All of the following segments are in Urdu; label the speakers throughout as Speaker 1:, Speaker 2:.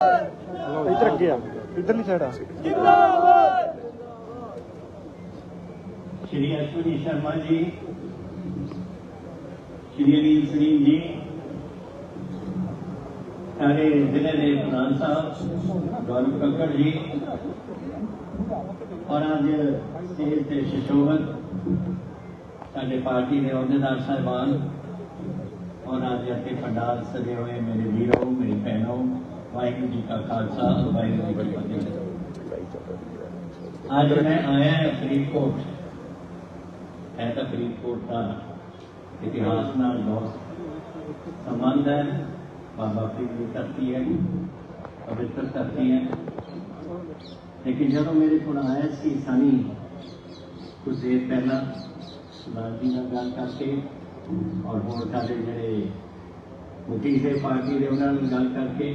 Speaker 1: ادھر اگے آ
Speaker 2: ادھرلی سائڈ
Speaker 1: شری اشونی شرما جی شری علی سلیم جی سارے ضلع پردھان صاحب گورو ککڑ جی اور اج سیل سے سارے پارٹی کے عہدیدار صاحبان اور اج اتنے پنڈال سجے ہوئے میرے ویروں میری بہنوں واحر جی کا خالصہ اور واحر جی کی فتح آج میں آیا ہے فرید کوٹ ایسا فرید کوٹ کا اتہاس نال سمبند ہے، بابا فرید کرتی ہے پوتر کرتی ہے۔ لیکن جب میرے کو آیا سی سنی، کچھ دیر پہلے سردار جی کا گل کر کے اور ہوئے جڑے متی سے پارٹی نے انہوں نے گل کر کے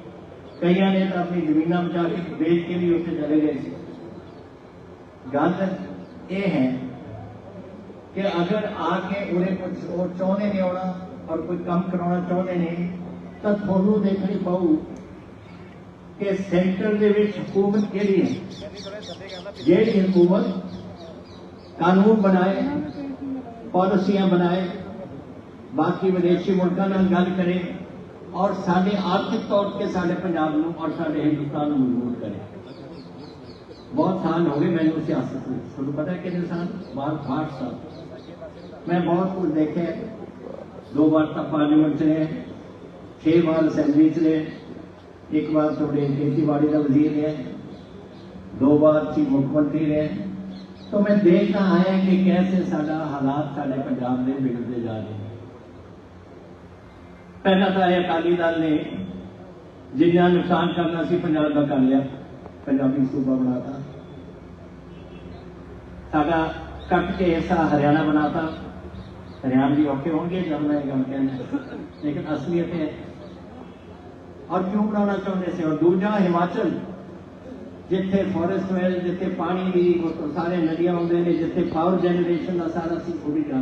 Speaker 1: کئی نے تو اپنی زمین بچا کے بیچ کے بھی اسے چلے گئے گل یہ ہے؟ کہ اگر آ کے انہیں کچھ اور چاہنے نہیں آنا اور کوئی کام کرا چاہتے نہیں تو تھوڑوں دیکھنی پاؤ کہ سینٹر دے وچ حکومت کے لیے جیڑی حکومت قانون بنائے، پالیسیاں بنائے، باقی ودیشی ملکوں گل کرے اور سارے آپ طور پہ سارے پنجاب نو اور سارے ہندوستان میں مضبوط کرے بہت سال ہو گئے میں نے سیاست میں۔ شروع پتہ ہے کہ انسان بار بار سال۔ میں بہت کچھ دیکھے۔ دو بار تک پارلیمنٹ چلے۔ چھ بار اسمبلی چلے۔ ایک بار تھوڑے کھیتی باڑی کا وزیر ہے دو بار چیف مکھ رہے۔ تو میں دیکھنا آیا کہ کیسے سارا حالات سارے پنجاب میں بگڑتے جا رہے ہیں۔ پہلا تھا یہ اکالی دل نے جانچان کرنا سی پنجاب کا کر لیا پنجابی صوبہ بنا تھا سا کٹ کے ایسا ہریانہ بنا تھا ہریانہ بھی اوکے ہوں گے جب میں گم کہنا لیکن اصلیت ہے اور کیوں بنا چاہتے سے اور دوجا ہماچل جاتے فورسٹ ویل جیت پانی بھی سارے ندیاں ہوں نے جیت پاور جنریشن دا سارا سی پوری گا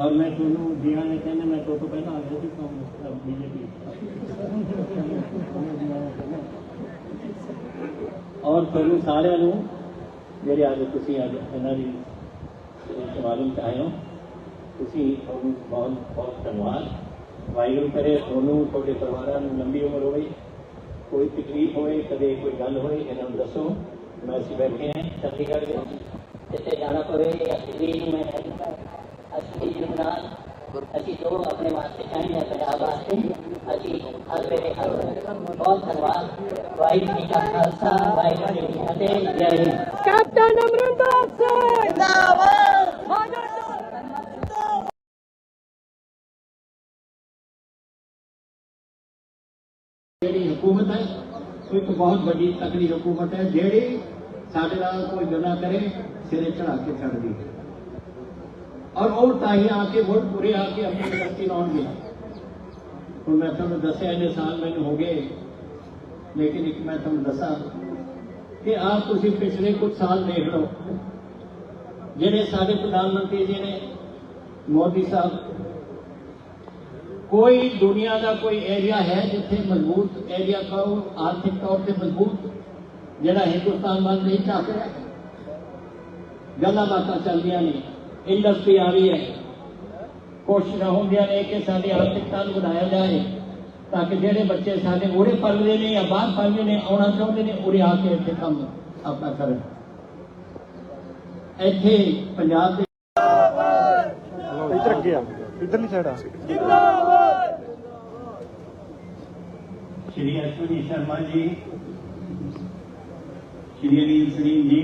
Speaker 1: اور میں نے کہنا اور سارا چاہے بہت بہت وائلوم کرے تھوڑے پروارا نو لمبی عمر ہوئے کوئی تکلیف ہوئے کدے کوئی گل ہوئے، انہوں دسو، میں بیٹھے ہیں چھٹی گڑھ جاتے جانا پڑے اچھی بہت دھنیواد وائی جی کا
Speaker 3: جی
Speaker 1: کی فتح
Speaker 3: جے
Speaker 1: ہند
Speaker 3: کیپٹن امرندر
Speaker 4: سنگھ
Speaker 3: زندہ ہے
Speaker 1: ਜਿਹੜੀ ਹਕੂਮਤ ਹੈ ਇੱਕ ਬਹੁਤ ਵੱਡੀ ਤਕੜੀ ਹਕੂਮਤ ਹੈ ਜਿਹੜੀ ਸਾਡੇ ਨਾਲ ਕੋਈ ਗੁਨਾਹ ਕਰੇ ਸਿਰੇ اور اور تاہی آ کے بہت برے آ کے اپنی بستی گیا تو میں تم دسے ایسے سال میں ہو گئے، لیکن ایک میں تم دسا کہ آپ تھی پچھلے کچھ سال دیکھ لو۔ جہے سارے پردھان منتری جی نے مودی صاحب، کوئی دنیا کا کوئی ایریا ہے جتنے مضبوط ایریا کہو آرتھک طور سے مضبوط، جڑا ہندوستان بند نہیں چاہتے گلا باتیں چل رہی نہیں۔ ਇੰਡਸਟਰੀ ਆ ਰਹੀ ਹੈ। ਕੋਸ਼ਿਸ਼ਾਂ ਹੁੰਦੀਆਂ ਨੇ ਕਿ ਸਾਡੀ ਆਰਥਿਕਤਾ ਨੂੰ ਵਧਾਇਆ ਜਾਏ ਤਾਂ ਕਿ ਜਿਹੜੇ ਬੱਚੇ ਸਾਡੇ ਉਰੇ ਪੜ੍ਹਦੇ ਨੇ ਜਾਂ ਬਾਹਰ ਪੜ੍ਹਦੇ ਨੇ ਆਉਣਾ ਚਾਹੁੰਦੇ ਨੇ ਉਰੇ ਆ ਕੇ ਇੱਥੇ ਕੰਮ ਆਪਣਾ ਕਰਨ। ਇੱਥੇ ਪੰਜਾਬ ਦੇ ਇੱਧਰ ਅੱਗੇ ਆ
Speaker 2: ਇੱਧਰਲੀ ਸਾਈਡ ਆ।
Speaker 1: ਸ਼੍ਰੀ ਅਸ਼ਵਨੀ ਸ਼ਰਮਾ ਜੀ ਸ਼੍ਰੀ ਅਨੀਲ ਸਿੰਘ ਜੀ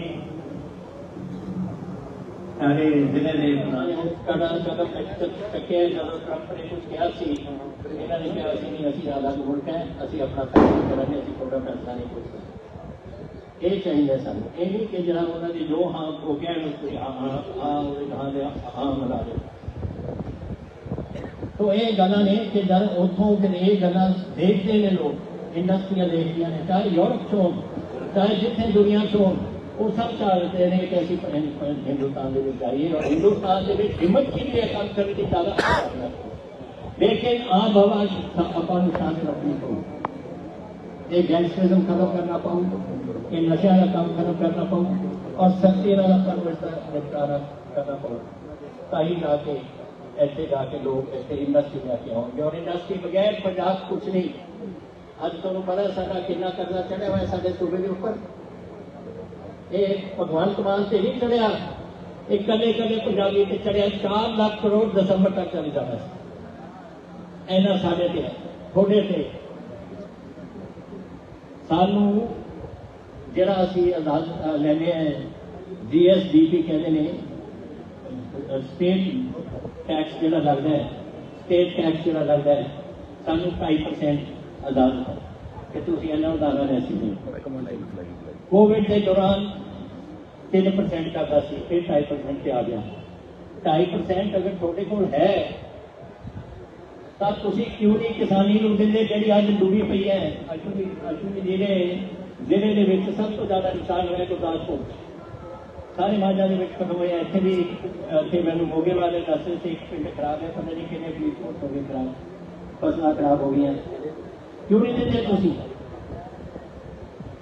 Speaker 1: تو یہ گانا نہیں کہ جب یہ دیکھتے دیکھتے ہیں چاہے یورپ چاہے جیت دنیا چ وہ سب چاہتے ہیں کہ ایسی ہندوستان میں چاہیے اور ہندوستان میں ہمت کے لیے کام کرنے کی زیادہ لیکن آب ہوا افغانستان سے رکھنی کو یہ گینگسٹرزم ختم کرنا پاؤں یہ نشے والا کام ختم کرنا پاؤں اور سختی والا کام نپٹارا کرنا پاؤں تاہی جا کے ایسے جا کے لوگ ایسے انڈسٹری جا کے آؤں گے۔ اور انڈسٹری بغیر پنجاب کچھ نہیں۔ آج تمہیں بڑا سارا کنہ کرنا چلے ہوئے سارے صوبے کے اوپر۔ ਇਹ ਭਗਵੰਤ ਮਾਨ ਤੇ ਨਹੀਂ ਚੜਿਆ। ਇਹ ਕੱਲੇ ਕਦੇ ਪੰਜਾਬੀ ਤੇ ਚੜਿਆ। 4 ਲੱਖ ਕਰੋੜ ਦਸੰਬਰ ਤੱਕ ਚੱਲ ਜਾਣਾ ਸੀ। ਇਹਨਾਂ ਸਾਡੇ ਤੇ ਹੈ, ਤੇ। ਸਾਨੂੰ ਜਿਹੜਾ ਅਸੀਂ ਆਜ਼ਾਦ ਅ, ਆ ਜੀਐਸਡੀਪੀ ਕਹਿੰਦੇ ਨੇ ਸਟੇਟ ਟੈਕਸ ਜਿਹੜਾ ਲੱਗਦਾ ਹੈ ਸਟੇਟ ਟੈਕਸ ਜਿਹੜਾ ਲੱਗਦਾ ਹੈ ਸਾਨੂੰ 2.5% ਆਜ਼ਾਦ ਕਿ ਤੁਸੀਂ ਇਹਨਾਂ ਉਦਾਹਰਣ ਲੈ ਸਕਦੇ ਕੋਵਿਡ ਦੇ ਦੌਰਾਨ 3% ਕਰਦਾ ਸੀ, ਫਿਰ 2.5% ਤੇ ਆ ਗਿਆ। 2.5% ਅਗਰ ਤੁਹਾਡੇ ਕੋਲ ਹੈ, ਤਾਂ ਤੁਸੀਂ ਕਿਉਂ ਨਹੀਂ ਕਿਸਾਨੀ ਨੂੰ ਦਿੰਦੇ ਜਿਹੜੀ ਅੱਜ ਡੁੱਬੀ ਪਈ ਹੈ? ਅੱਜ ਵੀ ਜਿਹੜੇ ਜ਼ਿਲ੍ਹੇ ਦੇ ਵਿੱਚ ਸਭ ਤੋਂ ਜ਼ਿਆਦਾ ਨੁਕਸਾਨ ਹੋਇਆ ਗੁਰਦਾਸਪੁਰ। ਸਾਰੇ ਮਾਝਾ ਦੇ ਵਿੱਚ ਖਤਮ ਹੋਇਆ, ਇੱਥੇ ਵੀ ਇੱਥੇ ਮੈਨੂੰ ਮੋਗੇ ਵਾਲੇ ਦੱਸ ਰਹੇ ਸੀ, ਇੱਕ ਪਿੰਡ ਖਰਾਬ ਹੈ, ਪਤਾ ਨਹੀਂ ਕਿੰਨੇ ਪੁਲਿਸ ਹੋ ਗਏ ਖਰਾਬ, ਫਸਲਾਂ ਖਰਾਬ ਹੋ ਗਈਆਂ। ਕਿਉਂ ਨਹੀਂ ਦਿੰਦੇ ਤੁਸੀਂ?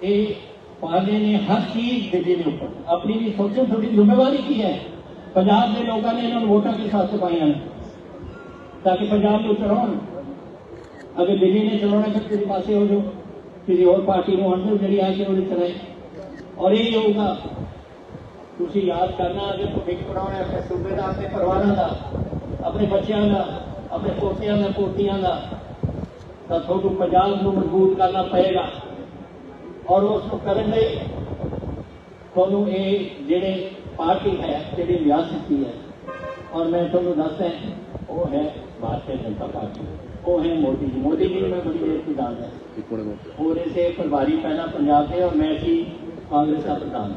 Speaker 1: یہ نے ہر چیز دلی نے اوپر۔ اپنی بھی سوچو تھوڑی ذمہ کی ہے۔ پنجاب کے لوگوں نے انہوں نے ووٹوں کے ساتھ پائی ہیں۔ تاکہ پنجاب کو چڑھاؤ اگر دلی نے چلانا تو کسی پاس ہو جاؤ۔ کسی اور پارٹی میں ہٹ جی آ کے وہ چلائے اور یہی ہوگا تھی یاد کرنا اگر بھوک ہے، اپنے صوبے کا اپنے پروار کا اپنے بچوں کا اپنے پوتیاں کا پوتیاں کا تو تھوڑا پنجاب کو مضبوط کرنا پڑے گا۔ اور اس پارٹی ہے جیسے اور میں تھنو دستا وہ ہے بھارتی جنتا پارٹی وہ جی۔ جی ہے اور اسے پنجاب پہلے اور میں کانگریس کا پردھان۔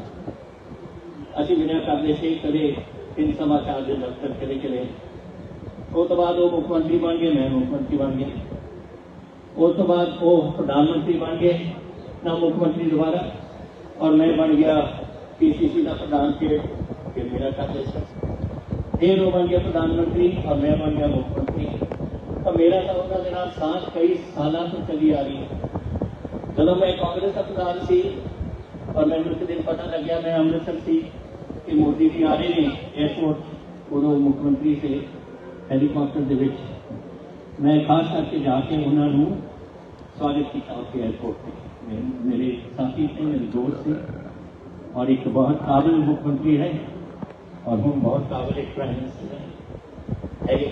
Speaker 1: اسی بنیا کرتے سے کبھی تین سماچار دفتر کرے کے لیے وہ تو بعد وہ مکمنٹری بن گئے، میں بن وہ تو بعد وہ پردان منٹری بن گئے۔ نہ مکھ منتری دوبارہ اور میں بن گیا پی سی سی کا پردھان کے پھر میرا کھاتے سے پھر وہ بن گیا پردھان منتری اور میں بن گیا مکھ منتری۔ اور میرا تھا ان کا جناب سانس کئی سالہ سے چلی آ رہی ہے۔ جب میں کانگریس کا پردھان سی اور میں اس دن پتہ لگ گیا، میں امرتسر سی کہ مودی جی آ رہے ہیں ایئرپورٹ ادو مکھ منتری سے ہیلی کاپٹر کے ਦੇ ਵਿੱਚ ਮੈਂ ਖਾਸ ਕਰਕੇ ਜਾ ਕੇ ਉਹਨਾਂ ਨੂੰ ਸਵਾਗਤ ਕੀਤਾ ਉੱਥੇ ایئرپورٹ پہ میرے ساتھی تھے میرے دوست تھے اور ایک بہت قابل مکھ منتری ہے اور ہم بہت قابل پرائم منسٹر ہیں۔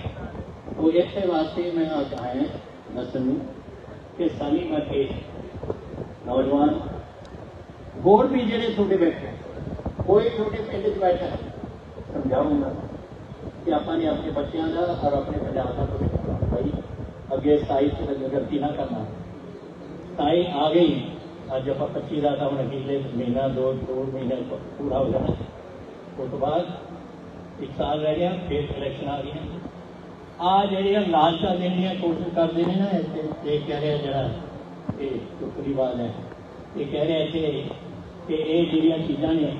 Speaker 1: وہ ایسے واسطے میں آج آئے ہیں سمجھوں کہ سالی کے نوجوان ਹੋਰ ਵੀ چھوٹے ਤੁਹਾਡੇ ਬੈਠੇ ਕੋਈ ਤੁਹਾਡੇ ਪਿੰਡ 'ਚ ਬੈਠਾ ਸਮਝਾਉਂਗਾ ਕਿ ਆਪਾਂ ਨੇ ਆਪਣੇ ਬੱਚਿਆਂ ਦਾ ਔਰ ਆਪਣੇ ਪੰਜਾਬ ਦਾ ਭਵਿੱਖ ਭਾਈ ਅੱਗੇ ਸਾਈਜ਼ ਤੇ نہ کرنا۔ ہے تائیں آ گئی اور جب پچیس ہزار ہم اکیلے مہینہ، دو دو مہینہ پورا ہو جانا اس کے بعد ایک سال رہ گیا، پھر سلیکشن آ گیا آ آج یہ لالچ دینی ہے کوشش کر دیں نا، ایسے یہ کہہ رہے ہیں جڑا یہ چکری بات ہے۔ یہ کہہ رہے تھے کہ یہ جڑی چیزاں نے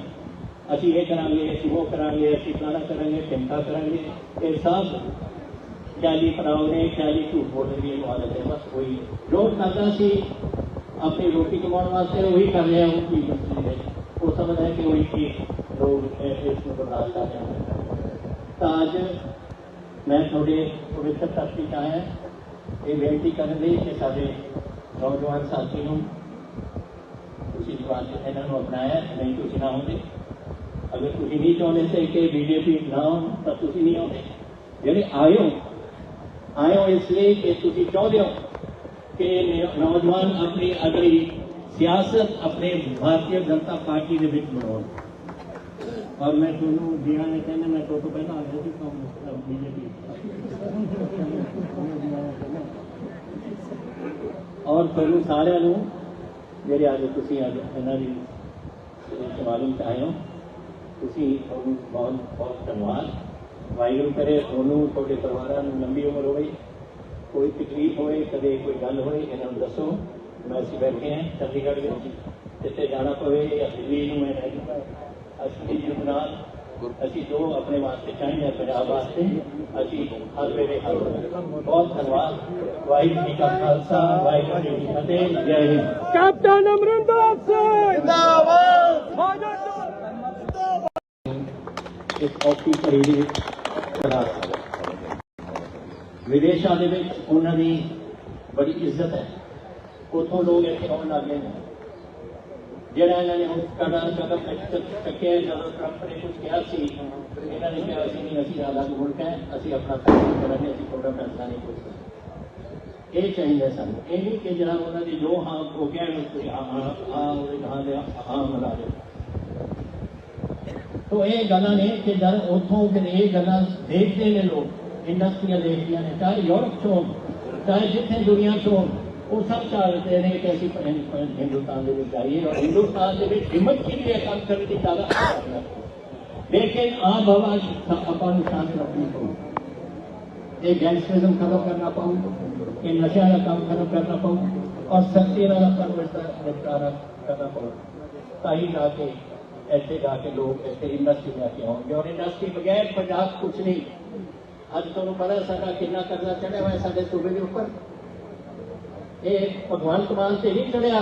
Speaker 1: ابھی یہ کریں گے اسی وہ کریں گے اسی فلانا کریں گے چنتا کریں گے یہ سب چالیس راؤ نے چالی جھوٹ بول کے عادت ہے بس وہی۔ روز ناتا سی، اپنی روٹی کماؤ واسطے وہی کر رہے ہیں وہ کی مسجد وہ سمجھ ہے کہ وہی چیز لوگ اس کو برداشت کر رہے ہیں۔ تو آج میں تھوڑے پروفیسر صاحب کی چاہیں یہ بےنتی کرنے ਲਈ ਕਿ ਸਾਡੇ ਨੌਜਵਾਨ ਸਾਥੀ ਨੂੰ ਤੁਸੀਂ اپنایا نہیں تو نہ ہوتے اگر تھی نہیں ਅਗਰ ਤੁਸੀਂ کہ بی جے پی نہ ہو ਤਾਂ تھی نہیں ਆਉਂਦੇ ਜਿਹੜੇ یعنی آئے ہو آئے ਹੋ اس لیے کہ ਤੁਸੀਂ ਚਾਹੁੰਦੇ ਹੋ کہ نوجوان اپنی ਅਗਲੀ سیاست، اپنے بھارتی جنتا پارٹی کے بچ ਬਣਾਉਣ اور میں سنوں جیہاں نے کہنا میں تو تو پہلا آ گیا تھی کام بی جے پی۔ اور پہلو سارے نو میرے آگے تسی آگے ਇਹਨਾਂ ਦੀ ਸਵਾਲਾਂ ਤੇ بہت بہت ਬਹੁਤ ਬਹੁਤ ਵਾਹਿਗੁਰੂ ਕਰੇ ਤੁਹਾਨੂੰ ਤੁਹਾਡੇ ਪਰਿਵਾਰਾਂ ਨੂੰ ਲੰਬੀ ਉਮਰ ਹੋਵੇ ਕੋਈ ਤਕਲੀਫ ਹੋਵੇ ਕਦੇ ਕੋਈ ਗੱਲ ਹੋਵੇ ਇਹਨਾਂ ਨੂੰ ਦੱਸੋ। ਮੈਂ ਅਸੀਂ ਬੈਠੇ ਹਾਂ ਚੰਡੀਗੜ੍ਹ ਵਿੱਚ ਜਿੱਥੇ ਜਾਣਾ ਪਵੇ ਦਿੱਲੀ ਨੂੰ ਮੈਂ ਰਹਿ ਚੁੱਕਾ ਅਸੀਂ ਜੁਗਨਾਥ ਅਸੀਂ ਜੋ ਆਪਣੇ ਵਾਸਤੇ ਚਾਹੀਦੇ ਹਾਂ ਪੰਜਾਬ ਵਾਸਤੇ। ਅਸੀਂ ਹਰ ਵੇਲੇ ਹਰ ਬਹੁਤ ਧੰਨਵਾਦ। ਵਾਹਿਗੁਰੂ ਜੀ ਕਾ ਖਾਲਸਾ ਵਾਹਿਗੁਰੂ ਜੀ ਕੀ ਫਤਿਹ ਜੈ ਹਿੰਦ। ਕੈਪਟਨ
Speaker 2: ਅਮਰਿੰਦਰ ਸਿੰਘ!
Speaker 1: ਇਸ ਔਖੀ ਘੜੀ ਦੇ ਵਿੱਚ الگ ملک ہے پیسہ نہیں پوچھتے یہ چاہیے سامنے جو ہاں تو یہ گلا نے کہ جب اتوں پھر یہ گلا دیکھتے ہیں لوگ، انڈسٹریاں دیکھتے ہیں، چاہے یورپ چ چاہے جتنے دنیا چ وہ سب چاہتے ہیں کہ ایسی اسی ہندوستان کے چاہیے اور ہندوستان دے بھی حمد کی لیے کام کرنے کی زیادہ لیکن آب ہوا اپنا سے رکھنی کو یہ گینگسٹرزم ختم کرنا پاؤں، یہ نشے والا کام ختم کرنا پاؤں اور سکتی والا کام نپٹارا کرنا پاؤں۔ تاہی جا کے ਇੱਥੇ ਜਾ ਕੇ ਲੋਕ ਇੱਥੇ ਇੰਡਸਟਰੀ ਲੈ ਕੇ ਆਉਣਗੇ ਔਰ ਇੰਡਸਟਰੀ ਬਗੈਰ ਪੰਜਾਬ ਕੁਛ ਨਹੀਂ ਅੱਜ ਤੁਹਾਨੂੰ ਪਤਾ ਸਾਡਾ ਕਿੰਨਾ ਕਰਜ਼ਾ ਚੜਿਆ ਹੋਇਆ ਸਾਡੇ ਸੂਬੇ ਦੇ ਉੱਪਰ ਇਹ ਭਗਵੰਤ ਮਾਨ ਤੇ ਨਹੀਂ ਚੜਿਆ